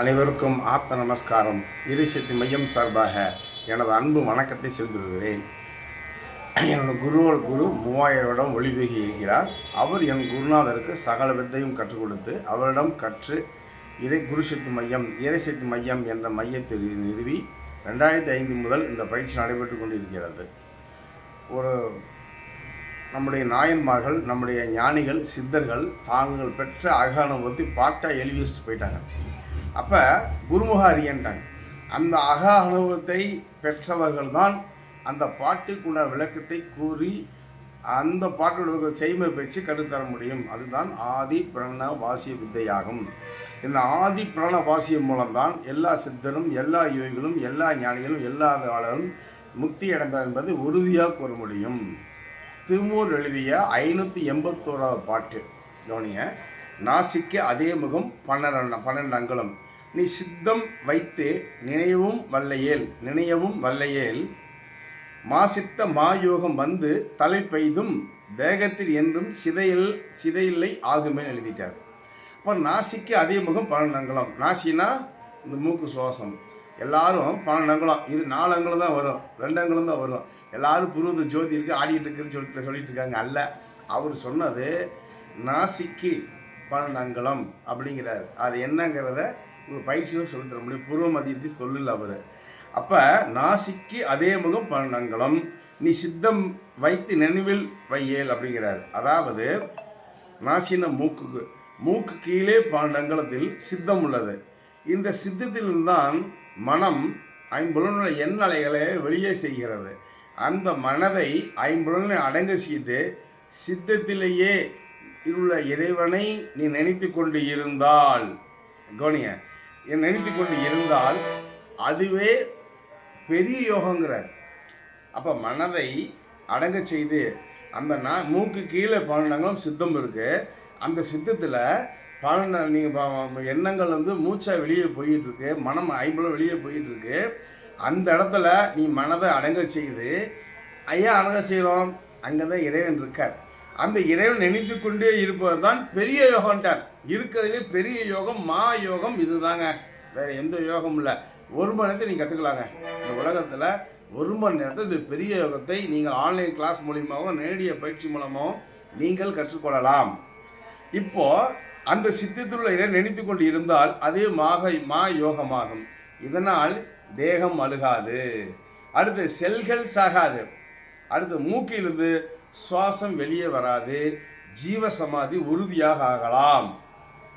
அனைவருக்கும் ஆத்ம நமஸ்காரம். இருசக்தி மையம் சார்பாக எனது அன்பு வணக்கத்தை செலுத்துகிறேன். என்னோட குருவோட குரு மூவாயிரம் வருடம் இருக்கிறார். அவர் என் குருநாதருக்கு சகல வித்தையும் கற்றுக் கொடுத்து அவரிடம் கற்று இறை குருசக்தி மையம் இறைசக்தி மையம் என்ற மையத்தை நிறுவி ரெண்டாயிரத்தி ஐந்து முதல் இந்த பயிற்சி நடைபெற்று கொண்டிருக்கிறது. ஒரு நம்முடைய நாயன்மார்கள் நம்முடைய ஞானிகள் சித்தர்கள் தாங்கள் பெற்ற அகானுபவத்தை பாட்டாக எழுதி வச்சுட்டு போயிட்டாங்க. அப்போ குருமுக அரியன்றாங்க அந்த அக அனுபவத்தை பெற்றவர்கள் தான் அந்த பாட்டுக்குள்ள விளக்கத்தை கூறி அந்த பாட்டோட செய்மை பெற்று கற்றுத்தர முடியும். அதுதான் ஆதி பிரண வாசிய வித்தையாகும். இந்த ஆதி பிரண வாசியம் மூலம்தான் எல்லா சித்தரும் எல்லா யோகிகளும் எல்லா ஞானிகளும் எல்லா காலரும் முக்தி அடைந்தார் என்பது உறுதியாக கூற முடியும். திருமூர் எழுதிய ஐநூற்றி எண்பத்தோராவது பாட்டு. கவனிய நாசிக்கு அதே முகம் பன்னெண்டு பன்னெண்டு அங்குலம். நீ சித்தம் வைத்து நினைவும் வல்லையேல் நினையவும் வல்லையேல். மாசித்த மாயோகம் வந்து தலை பெய்தும் தேகத்தில் என்றும் சிதையில் சிதையில்லை ஆகுமே எழுதிட்டார். அப்போ நாசிக்கு அதே முகம் பன்னெண்டு அங்குலம். நாசினா இந்த மூக்கு சுவாசம். எல்லாரும் பன்னெண்டு அங்குலம். இது நாலு அங்குலம் தான் வரும். ரெண்டு அங்குலம் தான் வரும். எல்லாரும் புருவது ஜோதி இருக்கு ஆடிக்கிட்டு இருக்குன்னு சொல்லிட்டு சொல்லிட்டு இருக்காங்க. அல்ல அவர் சொன்னது நாசிக்கு பன்னெண்டு அங்குலம் அப்படிங்கிறார். அது என்னங்கிறத ஒரு பயிற்சியும் சொல்லித் தர முடியும். பூர்வ மதியத்தை சொல்லல அவர். அப்போ நாசிக்கு அதே முகம் பன்னெண்டு அங்குலம் நீ சித்தம் வைத்து நினைவில் வையேல் அப்படிங்கிறார். அதாவது நாசின மூக்குக்கு மூக்கு கீழே பன்னங்களத்தில் சித்தம் உள்ளது. இந்த சித்தத்தில்தான் மனம் ஐம்புலனுள்ள எண்ணலைகளை வெளியே செய்கிறது. அந்த மனதை ஐம்புலனை அடங்க செய்து சித்தத்திலேயே உள்ள இறைவனை நீ நினைத்து கொண்டு இருந்தால். கவனிய நினைத்து கொண்டு இருந்தால் அதுவே பெரிய யோகங்கிறார். அப்போ மனதை அடங்க செய்து அந்த நான் மூக்கு கீழே பன்னெண்டங்களும் சித்தம் இருக்குது அந்த சித்தத்தில் பன்னெண்டு நீங்கள் எண்ணங்கள் வந்து மூச்சா வெளியே போயிட்டுருக்கு. மனம் ஐம்பளம் வெளியே போயிட்டுருக்கு. அந்த இடத்துல நீ மனதை அடங்க செய்து ஐயா அடங்க செய்கிறோம் அங்கே தான் இறைவன் இருக்கார். அந்த இறைவன் நினைத்து கொண்டே இருப்பது தான் பெரிய யோகம்ட்டார் இருக்கிறதுலே பெரிய யோகம் மா யோகம் இதுதாங்க. வேற எந்த யோகமும் இல்லை. ஒரு மணி நேரத்தை நீங்கள் கற்றுக்கலாங்க இந்த உலகத்தில் ஒரு மணி நேரத்தில் இந்த பெரிய யோகத்தை நீங்கள் ஆன்லைன் கிளாஸ் மூலியமாகவும் நேரடிய பயிற்சி மூலமாகவும் நீங்கள் கற்றுக்கொள்ளலாம். இப்போது அந்த சித்தத்துள்ள இதை நினைத்து கொண்டு இருந்தால் அதே மாக மா யோகமாகும். இதனால் தேகம் அழுகாது. அடுத்து செல்கள் சாகாது. அடுத்து மூக்கிலிருந்து சுவாசம் வெளியே வராது ஜீவ சமாதி உறுதியாக ஆகலாம்.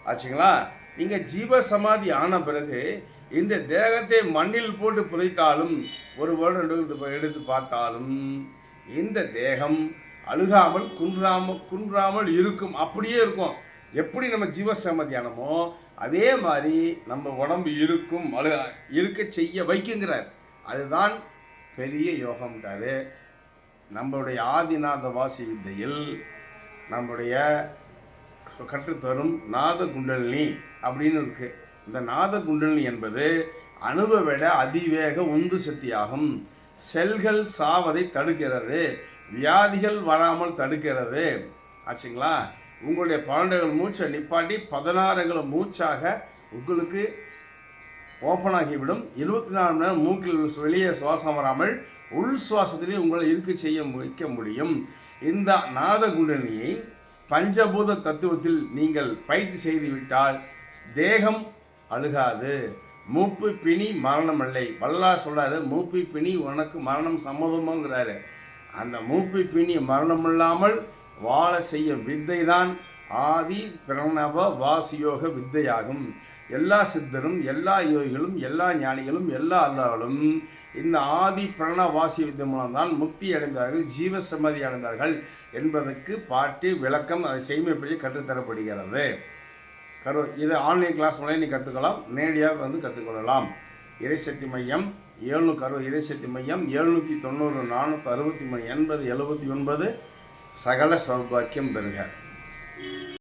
ஆச்சுங்களா? நீங்கள் ஜீவ சமாதி ஆன பிறகு இந்த தேகத்தை மண்ணில் போட்டு புதைத்தாலும் ஒரு வருடம் எடுத்து எடுத்து பார்த்தாலும் இந்த தேகம் அழுகாமல் குன்றாமல் குன்றாமல் இருக்கும். அப்படியே இருக்கும். எப்படி நம்ம ஜீவ சமாதியானமோ அதே மாதிரி நம்ம உடம்பு இருக்கும் அழு இருக்க செய்ய வைக்குங்கிறார். அதுதான் பெரிய யோகம்ன்றாரு. நம்மளுடைய ஆதிநாத வாசி வித்தையில் நம்முடைய கற்றுத்தரும் நாத குண்டலினி அப்படின்னு இருக்குது இந்த நாத குண்டலினி என்பது அணுவை விட அதிவேக உந்து சக்தியாகும். செல்கள் சாவதை தடுக்கிறது. வியாதிகள் வராமல் தடுக்கிறது. ஆச்சுங்களா? உங்களுடைய பன்னெண்டுகள் மூச்சை நிப்பாட்டி பதினாறுகளை மூச்சாக உங்களுக்கு ஓப்பன் ஆகிவிடும். இருபத்தி நாலு மணி நேரம் மூக்கில் வெளியே சுவாசம் வராமல் உள் சுவாசத்திலே உங்களை இருக்க செய்ய வைக்க முடியும். இந்த நாத குண்டலினியை பஞ்சபூத தத்துவத்தில் நீங்கள் பயிற்சி செய்துவிட்டால் தேகம் அழுகாது. மூப்பு பிணி மரணம் இல்லை. வல்லா சொல்கிறாரு மூப்பு பிணி உனக்கு மரணம் சம்மதமோங்கிறாரு. அந்த மூப்பு பிணி மரணம் இல்லாமல் வாழ செய்யும் வித்தை தான் ஆதி பிரணவ வாசியோக வித்தையாகும். எல்லா சித்தரும் எல்லா யோகிகளும் எல்லா ஞானிகளும் எல்லா அல்லாலும் இந்த ஆதி பிரணவ வாசிய வித்தை மூலம்தான் முக்தி அடைந்தார்கள் ஜீவ சம்மதி அடைந்தார்கள் என்பதற்கு பாட்டு விளக்கம் அதை செய்மைப்படி கற்றுத்தரப்படுகிறது. கரு இது ஆன்லைன் கிளாஸ் மூலம் நீ கற்றுக்கலாம் நேரடியாக வந்து கற்றுக்கொள்ளலாம் இறைசக்தி மையம் ஏழ்நூ கரு இறைசக்தி மையம் எழுநூற்றி தொண்ணூறு நானூற்றி அறுபத்தி மூணு எண்பது எழுபத்தி ஒன்பது சகல சௌபாக்கியம் பெறுக. Yeah.